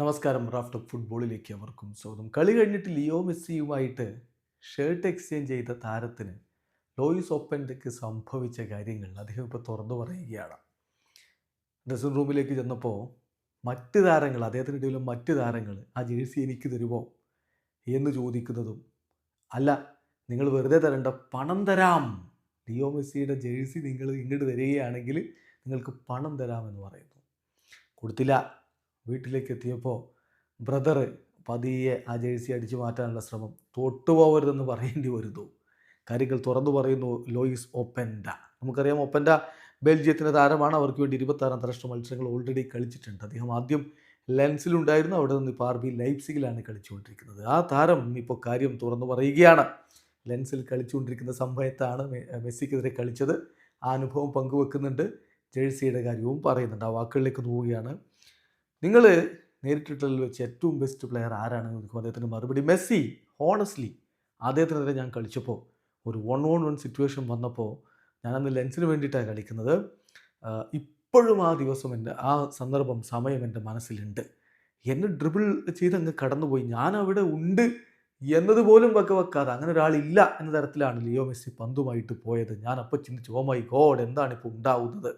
നമസ്കാരം റാഫ്റ്റ് ഫുട്ബോളിലേക്ക് അവർക്കും സ്വാഗതം. കളി കഴിഞ്ഞിട്ട് ലിയോ മെസ്സിയുമായിട്ട് ഷർട്ട് എക്സ്ചേഞ്ച് ചെയ്ത താരത്തിന് ലോയിസ് ഓപ്പന്റെക്ക് സംഭവിച്ച കാര്യങ്ങൾ അദ്ദേഹം ഇപ്പോൾ തുറന്നു പറയുകയാണ്. ഡ്രസ്സിംഗ് റൂമിലേക്ക് ചെന്നപ്പോൾ മറ്റ് താരങ്ങൾ അദ്ദേഹത്തിനിടയിലും മറ്റ് താരങ്ങൾ ആ ജേഴ്സി എനിക്ക് തരുമോ? എന്ന് ചോദിക്കുന്നതും അല്ല നിങ്ങൾ വെറുതെ തരേണ്ട പണം തരാം. ലിയോ മെസ്സിയുടെ ജേഴ്സി നിങ്ങൾ ഇങ്ങോട്ട് തരികയാണെങ്കിൽ നിങ്ങൾക്ക് പണം തരാമെന്ന് പറയുന്നു. കൊടുത്തില്ല. വീട്ടിലേക്ക് എത്തിയപ്പോൾ ബ്രദർ പതിയെ ആ ജേഴ്സി അടിച്ചു മാറ്റാനുള്ള ശ്രമം തൊട്ടുപോകരുതെന്ന് പറയേണ്ടി വരുന്നു. കാര്യങ്ങൾ തുറന്നു പറയുന്നു ലോയിസ് ഒപ്പൻഡ. നമുക്കറിയാം ഒപ്പൻഡ ബെൽജിയത്തിന്റെ താരമാണ്. അവർക്ക് വേണ്ടി ഇരുപത്താറ് അന്താരാഷ്ട്ര മത്സരങ്ങൾ ഓൾറെഡി കളിച്ചിട്ടുണ്ട്. അദ്ദേഹം ആദ്യം ലെൻസിലുണ്ടായിരുന്നു. അവിടെ നിന്ന് ഇപ്പോൾ ആർ ബി ലൈപ്സിഗിലാണ് കളിച്ചുകൊണ്ടിരിക്കുന്നത്. ആ താരം ഇപ്പോൾ കാര്യം തുറന്നു പറയുകയാണ്. ലെൻസിൽ കളിച്ചുകൊണ്ടിരിക്കുന്ന സമയത്താണ് മെസ്സിക്കെതിരെ കളിച്ചത്. ആ അനുഭവം പങ്കുവെക്കുന്നുണ്ട്. ജേഴ്സിയുടെ കാര്യവും പറയുന്നുണ്ട്. ആ വാക്കുകളിലേക്ക് പോവുകയാണ് നിങ്ങൾ നേരിട്ടിട്ടുള്ള വെച്ച് ഏറ്റവും ബെസ്റ്റ് പ്ലെയർ ആരാണെന്ന് ചോദിക്കുമ്പോൾ അദ്ദേഹത്തിന് മറുപടി മെസ്സി ഹോണസ്റ്റ്ലി അദ്ദേഹത്തിനെതിരെ ഞാൻ കളിച്ചപ്പോൾ ഒരു വൺ ഓൺ വൺ സിറ്റുവേഷൻ വന്നപ്പോൾ ഞാനന്ന് ലെൻസിന് വേണ്ടിയിട്ടാണ് കളിക്കുന്നത് ഇപ്പോഴും ആ ദിവസം എന്റെ ആ സന്ദർഭം സമയം എന്റെ മനസ്സിലുണ്ട്. എന്നെ ഡ്രിബിൾ ചെയ്ത് അങ്ങ് കടന്നുപോയി. ഞാൻ അവിടെ ഉണ്ട് എന്നതുപോലും വക്ക വെക്കാതെ. അങ്ങനെ ഒരാളില്ല എന്ന തരത്തിലാണ് ലിയോ മെസ്സി പന്തുമായിട്ട് പോയത്. ഞാൻ അപ്പോൾ ചിന്തിച്ചു ഓ മൈ ഗോഡ് എന്താണ് ഇപ്പോൾ ഉണ്ടാവുന്നത്?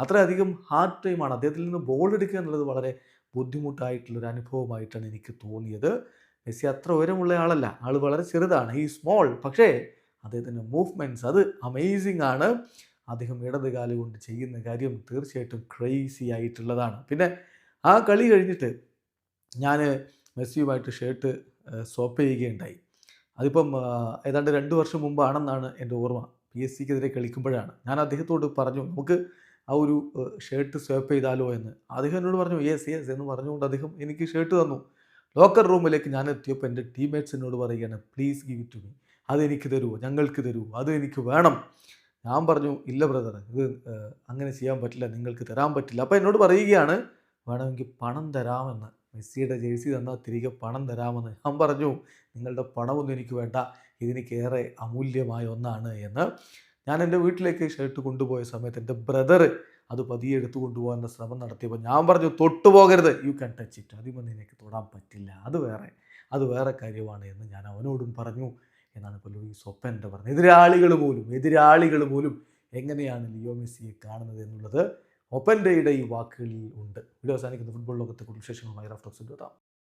അത്രയധികം ഹാർഡ് ടൈമാണ് അദ്ദേഹത്തിൽ നിന്ന് ബോൾ എടുക്കുക എന്നുള്ളത് വളരെ ബുദ്ധിമുട്ടായിട്ടുള്ളൊരു അനുഭവമായിട്ടാണ് എനിക്ക് തോന്നിയത്. മെസ്സി അത്ര ഉയരമുള്ള ആളല്ല. ആൾ വളരെ ചെറുതാണ്. ഈ സ്മോൾ പക്ഷേ അദ്ദേഹത്തിന്റെ മൂവ്മെന്റ്സ് അത് അമേസിങ് ആണ്. അദ്ദേഹം ഇടത് കൊണ്ട് ചെയ്യുന്ന കാര്യം തീർച്ചയായിട്ടും ക്രേസി ആയിട്ടുള്ളതാണ്. പിന്നെ ആ കളി കഴിഞ്ഞിട്ട് ഞാൻ മെസ്സിയുമായിട്ട് ഷർട്ട് സ്വപ്പ് ചെയ്യുകയുണ്ടായി. അതിപ്പം ഏതാണ്ട് രണ്ട് വർഷം മുമ്പാണെന്നാണ് എന്റെ ഓർമ്മ. പി എസ് സിക്കെതിരെ കളിക്കുമ്പോഴാണ്. ഞാൻ അദ്ദേഹത്തോട് പറഞ്ഞു നമുക്ക് ആ ഒരു ഷർട്ട് സ്വാപ്പ് ചെയ്താലോ എന്ന്. അദ്ദേഹം എന്നോട് പറഞ്ഞു യെസ് യെസ് എന്ന് പറഞ്ഞുകൊണ്ട് അദ്ദേഹം എനിക്ക് ഷർട്ട് തന്നു. ലോക്കർ റൂമിലേക്ക് ഞാൻ എത്തിയപ്പോൾ എന്റെ ടീംമേറ്റ്സ് എന്നോട് പറയുകയാണ് പ്ലീസ് ഗിവ് ടു മീ അതെനിക്ക് തരുമോ ഞങ്ങൾക്ക് തരുമോ അത് എനിക്ക് വേണം. ഞാൻ പറഞ്ഞു ഇല്ല ബ്രദർ ഇത് അങ്ങനെ ചെയ്യാൻ പറ്റില്ല നിങ്ങൾക്ക് തരാൻ പറ്റില്ല. അപ്പോൾ എന്നോട് പറയുകയാണ് വേണമെങ്കിൽ പണം തരാമെന്ന്. മെസ്സിയുടെ ജേഴ്സി തന്നാൽ തിരികെ പണം തരാമെന്ന്. ഞാൻ പറഞ്ഞു നിങ്ങളുടെ പണമൊന്നും എനിക്ക് വേണ്ട. ഇതെനിക്കേറെ അമൂല്യമായ ഒന്നാണ് എന്ന്. ഞാൻ എന്റെ വീട്ടിലേക്ക് ഷർട്ട് കൊണ്ടുപോയ സമയത്ത് എന്റെ ബ്രദർ അത് പതിയെ എടുത്തു കൊണ്ടുപോകാൻ ശ്രമം നടത്തിയപ്പോൾ ഞാൻ പറഞ്ഞു തൊട്ടു പോകരുത്. യു ക്യാൻ ടച്ച് ഇറ്റ് അതിമൊന്നും നിനക്ക് തൊടാൻ പറ്റില്ല. അത് വേറെ. അത് വേറെ കാര്യമാണ് എന്ന് ഞാൻ അവനോടും പറഞ്ഞു. എന്നാണ് ഇപ്പോൾ ലൂയിസ് ഒപ്പന്റെ പറഞ്ഞത്. എതിരാളികൾ പോലും എതിരാളികൾ പോലും എങ്ങനെയാണ് ലിയോ മെസ്സിയെ കാണുന്നത് എന്നുള്ളത് ഒപ്പന്റെയുടെ ഈ വാക്കുകളിൽ ഉണ്ട്. വീഡിയോ അവസാനിക്കുന്ന. ഫുട്ബോൾ ലോകത്തെ കുറിച്ച് വിശേഷങ്ങളുമായി എത്താം